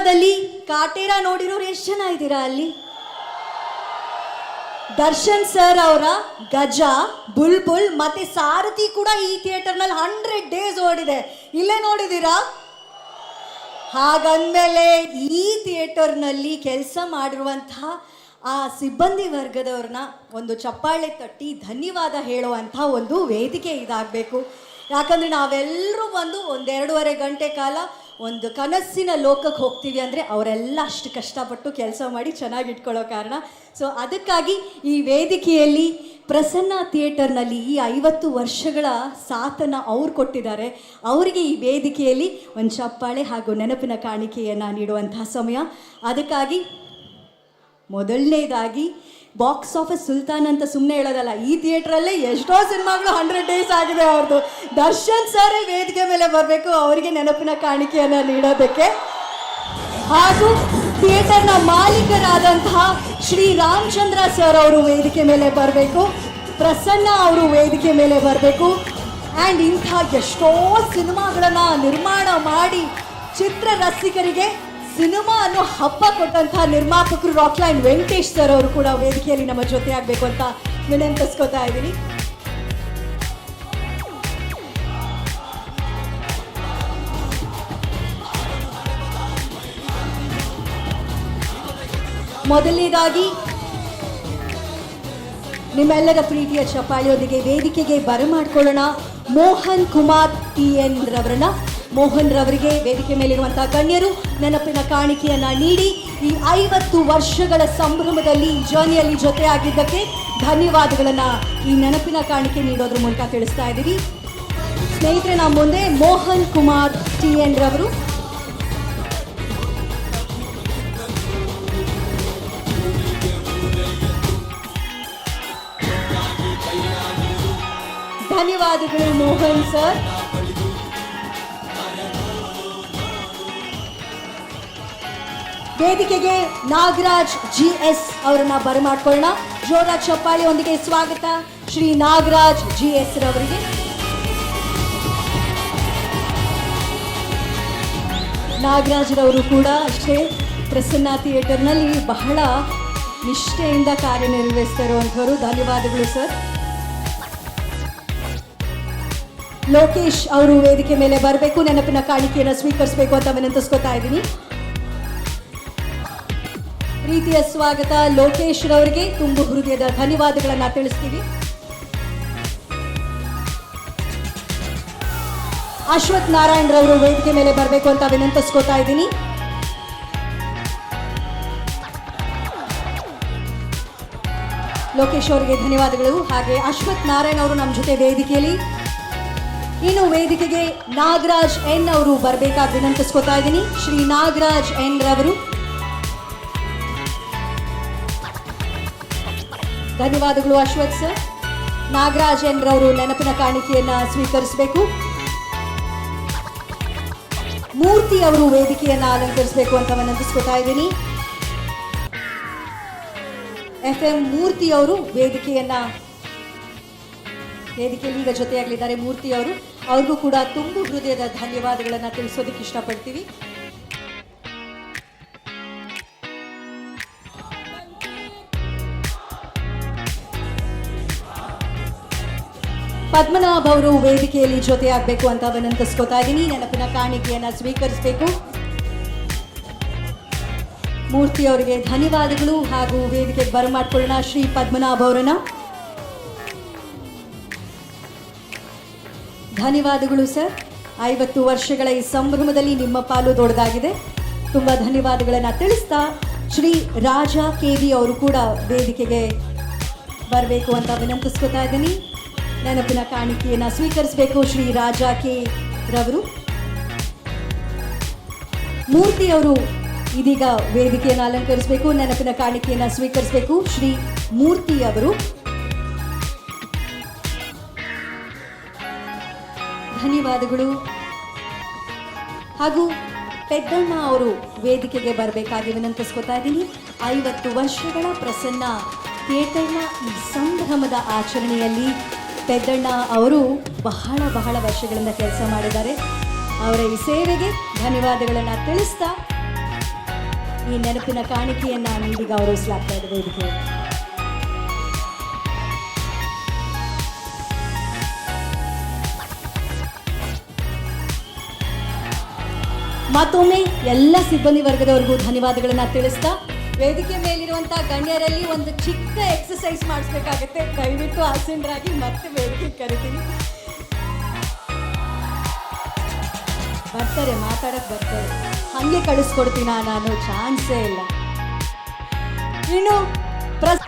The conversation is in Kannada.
ಸಿನಿಮಾದಲ್ಲಿ ಕಾಟೇರ ನೋಡಿರೋರು ಎಷ್ಟು ಜನ ಇದ್ದೀರಾ ಅಲ್ಲಿ? ದರ್ಶನ್ ಸರ್ ಅವರ ಗಜ, ಬುಲ್ಬುಲ್ ಮತ್ತೆ ಸಾರಥಿ ಕೂಡ ಈ ಥಿಯೇಟರ್ನಲ್ಲಿ ಹಂಡ್ರೆಡ್ ಡೇಸ್ ಓಡಿದೆ. ಇಲ್ಲೇ ನೋಡಿದ್ದೀರಾ? ಹಾಗಂದಮೇಲೆ ಈ ಥಿಯೇಟರ್ನಲ್ಲಿ ಕೆಲಸ ಮಾಡಿರುವಂತಹ ಆ ಸಿಬ್ಬಂದಿ ವರ್ಗದವ್ರನ್ನ ಒಂದು ಚಪ್ಪಾಳೆ ತಟ್ಟಿ ಧನ್ಯವಾದ ಹೇಳುವಂಥ ಒಂದು ವೇದಿಕೆ ಇದಾಗಬೇಕು. ಯಾಕಂದ್ರೆ ನಾವೆಲ್ಲರೂ ಬಂದು ಒಂದೆರಡೂವರೆ ಗಂಟೆ ಕಾಲ ಒಂದು ಕನಸಿನ ಲೋಕಕ್ಕೆ ಹೋಗ್ತೀವಿ ಅಂದರೆ ಅವರೆಲ್ಲ ಅಷ್ಟು ಕಷ್ಟಪಟ್ಟು ಕೆಲಸ ಮಾಡಿ ಚೆನ್ನಾಗಿ ಇಟ್ಕೊಳ್ಳೋ ಕಾರಣ. ಸೊ ಅದಕ್ಕಾಗಿ ಈ ವೇದಿಕೆಯಲ್ಲಿ ಪ್ರಸನ್ನ ಥಿಯೇಟರ್ನಲ್ಲಿ ಈ ಐವತ್ತು ವರ್ಷಗಳ ಸಾಥನ್ನು ಅವ್ರು ಕೊಟ್ಟಿದ್ದಾರೆ. ಅವರಿಗೆ ಈ ವೇದಿಕೆಯಲ್ಲಿ ಒಂದು ಚಪ್ಪಾಳೆ ಹಾಗೂ ನೆನಪಿನ ಕಾಣಿಕೆಯನ್ನು ನೀಡುವಂತಹ ಸಮಯ. ಅದಕ್ಕಾಗಿ ಮೊದಲನೇದಾಗಿ ಬಾಕ್ಸ್ ಆಫೀಸ್ ಸುಲ್ತಾನ್ ಅಂತ ಸುಮ್ಮನೆ ಹೇಳೋದಲ್ಲ, ಈ ಥಿಯೇಟ್ರಲ್ಲೇ ಎಷ್ಟೋ ಸಿನಿಮಾಗಳು ಹಂಡ್ರೆಡ್ ಡೇಸ್ ಆಗಿದೆ ಅವ್ರದ್ದು ದರ್ಶನ್ ಸರ್ ವೇದಿಕೆ ಮೇಲೆ ಬರಬೇಕು, ಅವರಿಗೆ ನೆನಪಿನ ಕಾಣಿಕೆಯನ್ನು ನೀಡೋದಕ್ಕೆ. ಹಾಗೂ ಥಿಯೇಟರ್ನ ಮಾಲೀಕರಾದಂತಹ ಶ್ರೀ ರಾಮಚಂದ್ರ ಸರ್ ಅವರು ವೇದಿಕೆ ಮೇಲೆ ಬರಬೇಕು. ಪ್ರಸನ್ನ ಅವರು ವೇದಿಕೆ ಮೇಲೆ ಬರಬೇಕು. ಆ್ಯಂಡ್ ಇಂಥ ಎಷ್ಟೋ ಸಿನಿಮಾಗಳನ್ನು ನಿರ್ಮಾಣ ಮಾಡಿ ಚಿತ್ರ ರಸಿಕರಿಗೆ ಸಿನಿಮಾ ಅನ್ನೋ ಹಬ್ಬ ಕೊಟ್ಟಂತಹ ನಿರ್ಮಾಪಕರು ರಾಕ್ಲೈನ್ ವೆಂಕಟೇಶ್ ಸರ್ ಅವರು ಕೂಡ ವೇದಿಕೆಯಲ್ಲಿ ನಮ್ಮ ಜೊತೆ ಆಗಬೇಕು ಅಂತ ವಿನಂತಿಸ್ಕೋತಾ ಇದ್ದೀನಿ. ಮೊದಲನೇದಾಗಿ, ನಿಮ್ಮೆಲ್ಲರ ಪ್ರೀತಿಯ ಚಪ್ಪಾಳಿಯೊಂದಿಗೆ ವೇದಿಕೆಗೆ ಬರಮಾಡ್ಕೊಳ್ಳೋಣ ಮೋಹನ್ ಕುಮಾರ್ ಟಿ ಎನ್ ರವರನ್ನ. ಮೋಹನ್ ರವರಿಗೆ ವೇದಿಕೆ ಮೇಲಿರುವಂತಹ ಗಣ್ಯರು, ನೆನಪಿನ ಕಾಣಿಕೆಯನ್ನ ನೀಡಿ, ಈ ಐವತ್ತು ವರ್ಷಗಳ ಸಂಭ್ರಮದಲ್ಲಿ ಜರ್ನಿಯಲ್ಲಿ ಜೊತೆಯಾಗಿದ್ದಕ್ಕೆ ಧನ್ಯವಾದಗಳನ್ನ ಈ ನೆನಪಿನ ಕಾಣಿಕೆ ನೀಡೋದ್ರ ಮೂಲಕ ತಿಳಿಸ್ತಾ ಇದ್ದೀವಿ. ಸ್ನೇಹಿತರೆ ನಮ್ಮ ಮುಂದೆ ಮೋಹನ್ ಕುಮಾರ್ ಟಿ ಎನ್ ರವರು. ಧನ್ಯವಾದಗಳು ಮೋಹನ್ ಸರ್. ವೇದಿಕೆಗೆ ನಾಗರಾಜ್ ಜಿ ಎಸ್ ಅವರನ್ನ ಬರಮಾಡ್ಕೊಳ್ಳೋಣ. ಜೋರಾಜ್ ಚಪ್ಪಾಳಿ ಒಂದಿಗೆ ಸ್ವಾಗತ. ಶ್ರೀ ನಾಗರಾಜ್ ಜಿ ಎಸ್ ರವರಿಗೆ. ನಾಗರಾಜ್ ರವರು ಕೂಡ ಅಷ್ಟೇ ಪ್ರಸನ್ನ ಥಿಯೇಟರ್ನಲ್ಲಿ ಬಹಳ ನಿಷ್ಠೆಯಿಂದ ಕಾರ್ಯನಿರ್ವಹಿಸ್ತಾ ಇರುವಂಥವರು ಧನ್ಯವಾದಗಳು, ಸರ್. ಲೋಕೇಶ್ ಅವರು ವೇದಿಕೆ ಮೇಲೆ ಬರಬೇಕು. ನೆನಪಿನ ಕಾಣಿಕೆಯನ್ನು ಸ್ವೀಕರಿಸಬೇಕು ಅಂತ ವಿನಂತಿಸ್ಕೊತಾ ಇದ್ದೀನಿ. ಪ್ರೀತಿಯ ಸ್ವಾಗತ. ಲೋಕೇಶ್ ರವರಿಗೆ ತುಂಬು ಹೃದಯದ ಧನ್ಯವಾದಗಳನ್ನು ತಿಳಿಸ್ತೀವಿ. ಅಶ್ವಥ್ ನಾರಾಯಣ್ ರವರು ವೇದಿಕೆ ಮೇಲೆ ಬರಬೇಕು ಅಂತ ವಿನಂತಿಸ್ಕೊತಾ ಇದ್ದೀನಿ. ಲೋಕೇಶ್ ಅವರಿಗೆ ಧನ್ಯವಾದಗಳು. ಹಾಗೆ ಅಶ್ವಥ್ ನಾರಾಯಣ್ ಅವರು ನಮ್ಮ ಜೊತೆ ವೇದಿಕೆಯಲ್ಲಿ. ಇನ್ನು ವೇದಿಕೆಗೆ ನಾಗರಾಜ್ ಎನ್ ಅವರು ಬರಬೇಕಾಗಿ ವಿನಂತಿಸ್ಕೊತಾ ಇದ್ದೀನಿ. ಶ್ರೀ ನಾಗರಾಜ್ ಎನ್ ರವರು ಧನ್ಯವಾದಗಳು ಅಶ್ವಥ್ ಸರ್. ನಾಗರಾಜನ್ ರವರು ನೆನಪಿನ ಕಾಣಿಕೆಯನ್ನ ಸ್ವೀಕರಿಸಬೇಕು. ಮೂರ್ತಿ ಅವರು ವೇದಿಕೆಯನ್ನ ಅಲಂಕರಿಸಬೇಕು ಅಂತ ವಿನಂತಿಸ್ಕೊತಾ ಇದ್ದೀನಿ. ಎಫ್ ಎಂ ಮೂರ್ತಿ ಅವರು ವೇದಿಕೆಯನ್ನ, ವೇದಿಕೆಯಲ್ಲಿ ಈಗ ಜೊತೆಯಾಗಲಿದ್ದಾರೆ ಮೂರ್ತಿ ಅವರು ಅವ್ರಿಗೂ ಕೂಡ ತುಂಬು ಹೃದಯದ ಧನ್ಯವಾದಗಳನ್ನ ತಿಳಿಸೋದಕ್ಕೆ ಇಷ್ಟಪಡ್ತೀವಿ. ಪದ್ಮನಾಭ್ ಅವರು ವೇದಿಕೆಯಲ್ಲಿ ಜೊತೆಯಾಗಬೇಕು ಅಂತ ವಿನಂತಿಸ್ಕೋತಾ ಇದ್ದೀನಿ. ನೆನಪಿನ ಕಾಣಿಕೆಯನ್ನು ಸ್ವೀಕರಿಸಬೇಕು. ಮೂರ್ತಿ ಅವರಿಗೆ ಧನ್ಯವಾದಗಳು ಹಾಗೂ ವೇದಿಕೆಗೆ ಬರಮಾಡಿಕೊಳ್ಳೋಣ ಶ್ರೀ ಪದ್ಮನಾಭ ಅವರನ್ನ. ಧನ್ಯವಾದಗಳು ಸರ್. ಐವತ್ತು ವರ್ಷಗಳ ಈ ಸಂಭ್ರಮದಲ್ಲಿ ನಿಮ್ಮ ಪಾಲು ದೊಡ್ಡದಾಗಿದೆ. ತುಂಬ ಧನ್ಯವಾದಗಳನ್ನು ತಿಳಿಸ್ತಾ ಶ್ರೀ ರಾಜಾ ಕೆ ವಿ ಅವರು ಕೂಡ ವೇದಿಕೆಗೆ ಬರಬೇಕು ಅಂತ ವಿನಂತಿಸ್ಕೊತಾ ಇದ್ದೀನಿ. ನೆನಪಿನ ಕಾಣಿಕೆಯನ್ನು ಸ್ವೀಕರಿಸಬೇಕು ಶ್ರೀ ರಾಜಾ ಕೆ ರವರು. ಮೂರ್ತಿ ಅವರು ಇದೀಗ ವೇದಿಕೆಯನ್ನು ಅಲಂಕರಿಸಬೇಕು, ನೆನಪಿನ ಕಾಣಿಕೆಯನ್ನು ಸ್ವೀಕರಿಸಬೇಕು ಶ್ರೀ ಮೂರ್ತಿ ಅವರು. ಧನ್ಯವಾದಗಳು. ಹಾಗೂ ಪೆದ್ದಣ್ಣ ಅವರು ವೇದಿಕೆಗೆ ಬರಬೇಕಾಗಿ ವಿನಂತಿಸ್ಕೋತಾ ಇದ್ದೀನಿ. ಐವತ್ತು ವರ್ಷಗಳ ಪ್ರಸನ್ನ ಥಿಯೇಟರ್ನ ಈ ಸಂಭ್ರಮದ ಆಚರಣೆಯಲ್ಲಿ ಪೆದ್ದಣ್ಣ ಅವರು ಬಹಳ ಬಹಳ ವರ್ಷಗಳಿಂದ ಕೆಲಸ ಮಾಡಿದ್ದಾರೆ. ಅವರ ಈ ಸೇವೆಗೆ ಧನ್ಯವಾದಗಳನ್ನು ತಿಳಿಸ್ತಾ ಈ ನೆನಪಿನ ಕಾಣಿಕೆಯನ್ನ ನೀಡಿ ಗೌರವಿಸಲಾಗ್ತಾ ಇದೆ ವೇದಿಕೆ ಮತ್ತೊಮ್ಮೆ ಎಲ್ಲ ಸಿಬ್ಬಂದಿ ವರ್ಗದವರಿಗೂ ಧನ್ಯವಾದಗಳನ್ನ ತಿಳಿಸ್ತಾ ವೇದಿಕೆ ಮೇಲಿರುವಂತಹ ಗಣ್ಯರಲ್ಲಿ ಒಂದು ಚಿಕ್ಕ ಎಕ್ಸಸೈಸ್ ಮಾಡಿಸ್ಬೇಕಾಗತ್ತೆ. ದಯವಿಟ್ಟು ಆಸೀನರಾಗಿ ಮತ್ತೆ ವೇದಿಕೆ ಕರಿತೀನಿ. ಬರ್ತಾರೆ, ಮಾತಾಡಕ್ ಬರ್ತಾರೆ. ಹಂಗೆ ಕಳಿಸ್ಕೊಡ್ತೀನ ನಾನು? ಚಾನ್ಸೇ ಇಲ್ಲ. ಇನ್ನು ಪ್ರಸ್